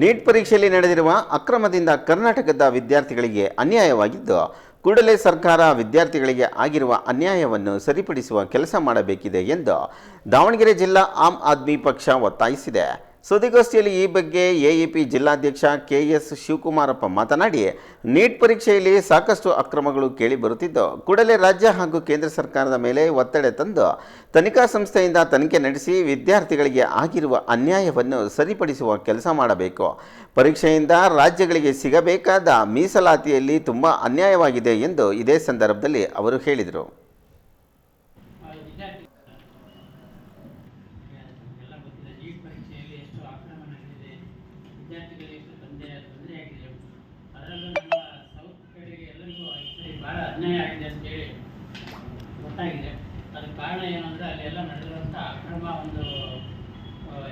Neat ಪರೀಕ್ಷೆಯಲ್ಲಿ ನಡೆದಿರುವ ಅಕ್ರಮದಿಂದ ಕರ್ನಾಟಕದ ವಿದ್ಯಾರ್ಥಿಗಳಿಗೆ ಅನ್ಯಾಯವಾಗಿದ್ದು, ಕೂಡಲೇ ಸರ್ಕಾರ ವಿದ್ಯಾರ್ಥಿಗಳಿಗೆ ಆಗಿರುವ ಅನ್ಯಾಯವನ್ನು ಸರಿಪಡಿಸುವ ಕೆಲಸ ಮಾಡಬೇಕಿದೆ ಎಂದು ದಾವಣಗೆರೆ ಜಿಲ್ಲಾ ಆಮ್ ಆದ್ಮಿ ಪಕ್ಷ ಒತ್ತಾಯಿಸಿದೆ. ಸುದ್ದಿಗೋಷ್ಠಿಯಲ್ಲಿ ಈ ಬಗ್ಗೆ ಎಇಪಿ ಜಿಲ್ಲಾಧ್ಯಕ್ಷ ಕೆ ಎಸ್ ಶಿವಕುಮಾರಪ್ಪ ಮಾತನಾಡಿ, ನೀಟ್ ಪರೀಕ್ಷೆಯಲ್ಲಿ ಸಾಕಷ್ಟು ಅಕ್ರಮಗಳು ಕೇಳಿ ಬರುತ್ತಿದ್ದು, ಕೂಡಲೇ ರಾಜ್ಯ ಹಾಗೂ ಕೇಂದ್ರ ಸರ್ಕಾರದ ಮೇಲೆ ಒತ್ತಡ ತಂದು ತನಿಖಾ ಸಂಸ್ಥೆಯಿಂದ ತನಿಖೆ ನಡೆಸಿ ವಿದ್ಯಾರ್ಥಿಗಳಿಗೆ ಆಗಿರುವ ಅನ್ಯಾಯವನ್ನು ಸರಿಪಡಿಸುವ ಕೆಲಸ ಮಾಡಬೇಕು. ಪರೀಕ್ಷೆಯಿಂದ ರಾಜ್ಯಗಳಿಗೆ ಸಿಗಬೇಕಾದ ಮೀಸಲಾತಿಯಲ್ಲಿ ತುಂಬ ಅನ್ಯಾಯವಾಗಿದೆ ಎಂದು ಇದೇ ಸಂದರ್ಭದಲ್ಲಿ ಅವರು ಹೇಳಿದರು. ವಿದ್ಯಾರ್ಥಿಗಳಿಗೆ ತೊಂದರೆ ತೊಂದರೆ ಆಗಿದೆ ಅದರಲ್ಲೂ ನಮ್ಮ ಸೌತ್ ಕಡೆಗೆ ಎಲ್ಲರಿಗೂ ಸರಿ ಭಾಳ ಅನ್ಯಾಯ ಆಗಿದೆ ಅಂತೇಳಿ ಗೊತ್ತಾಗಿದೆ. ಅದಕ್ಕೆ ಕಾರಣ ಏನಂದರೆ ಅಲ್ಲೆಲ್ಲ ನಡೆದಿರುವಂಥ ಅಕ್ರಮ ಒಂದು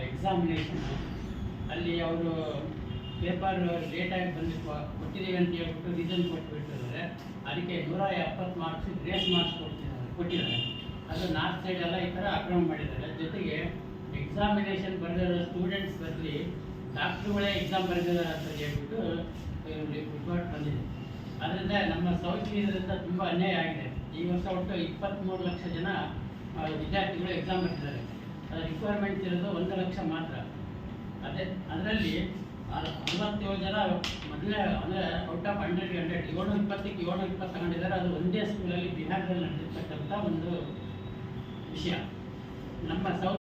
ಎಕ್ಸಾಮಿನೇಷನ್ ಅಲ್ಲಿ ಅವರು ಪೇಪರ್ ಲೇಟಾಗಿ ಬಂದು ಕೊಟ್ಟಿದ್ದೀವಿ ಅಂತ ಹೇಳ್ಬಿಟ್ಟು ರೀಸನ್ ಕೊಟ್ಬಿಟ್ಟಿದ್ದಾರೆ ಅದಕ್ಕೆ ನೂರ ಎಪ್ಪತ್ತು ಮಾರ್ಕ್ಸ್ ಗ್ರೇಸ್ ಮಾರ್ಕ್ಸ್ ಕೊಡ್ತಿದ್ದಾರೆ, ಕೊಟ್ಟಿದ್ದಾರೆ. ಅದು ನಾರ್ತ್ ಸೈಡ್ ಎಲ್ಲ ಈ ಥರ ಅಕ್ರಮ ಮಾಡಿದ್ದಾರೆ. ಜೊತೆಗೆ ಎಕ್ಸಾಮಿನೇಷನ್ ಬರೆದಿರೋ ಸ್ಟೂಡೆಂಟ್ಸ್ ಬದಲಿ ಡಾಕ್ಟ್ರುಗಳೇ ಎಕ್ಸಾಮ್ ಬರೆದಿದ್ದಾರೆ ಅಂತ ಹೇಳ್ಬಿಟ್ಟು ರಿಪೋರ್ಟ್ ಬಂದಿದೆ. ಅದರಿಂದ ನಮ್ಮ ಇದರಿಂದ ತುಂಬ ಅನ್ಯಾಯ ಆಗಿದೆ. ಈ ವರ್ಷ ಒಟ್ಟು ಇಪ್ಪತ್ತ್ಮೂರು ಲಕ್ಷ ಜನ ವಿದ್ಯಾರ್ಥಿಗಳು ಎಕ್ಸಾಮ್ ಬರ್ತಿದ್ದಾರೆ ಅದರ ರಿಕ್ವೈರ್ಮೆಂಟ್ ಇರೋದು ಒಂದು ಲಕ್ಷ ಮಾತ್ರ. ಅದೇ, ಅದರಲ್ಲಿ ಅರವತ್ತೇಳು ಜನ ಮೊದಲೇ ಅಂದರೆ ಔಟ್ ಆಫ್ ಹಂಡ್ರೆಡ್ ಹಂಡ್ರೆಡ್ ಏಳು ಇಪ್ಪತ್ತಕ್ಕೆ ಏಳು ಇಪ್ಪತ್ತು ತಗೊಂಡಿದ್ದಾರೆ. ಅದು ಒಂದೇ ಸ್ಕೂಲಲ್ಲಿ ಬಿಹಾರದಲ್ಲಿ ನಡೆದಿರ್ತಕ್ಕಂಥ ಒಂದು ವಿಷಯ. ನಮ್ಮ ಸೌತ್